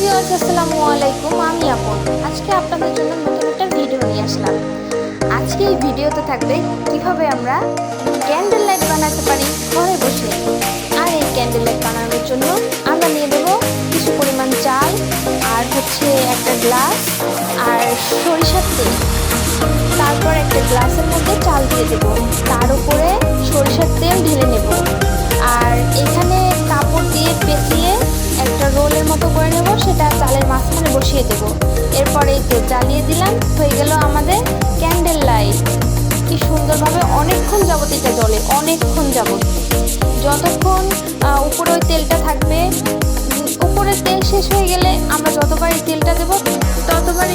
Viewers আসসালামু আলাইকুম। আমি আপন আজকে আপনাদের জন্য নতুন একটা ভিডিও নিয়ে আসলাম। আজকে এই ভিডিওতে থাকবে কীভাবে আমরা ক্যান্ডেল লাইট বানাতে পারি ঘরে বসে। আর এই ক্যান্ডেল লাইট বানানোর জন্য আমরা নিয়ে দেবো কিছু পরিমাণ চাল আর হচ্ছে একটা গ্লাস আর সরিষার তেল। তারপর একটা গ্লাসের মধ্যে চাল দিয়ে দেবো। সেটা চালের মাঝখানে বসিয়ে দেব। এরপরে এই জ্বালিয়ে দিলাম, হয়ে গেল আমাদের ক্যান্ডেল লাইট কি সুন্দরভাবে অনেকক্ষণ যাবত এটা জ্বলে, অনেকক্ষণ যাবত। যতক্ষণ উপরে ওই তেলটা থাকবে উপরের তেল শেষ হয়ে গেলে আমরা যতবারই তেলটা দেবো ততবার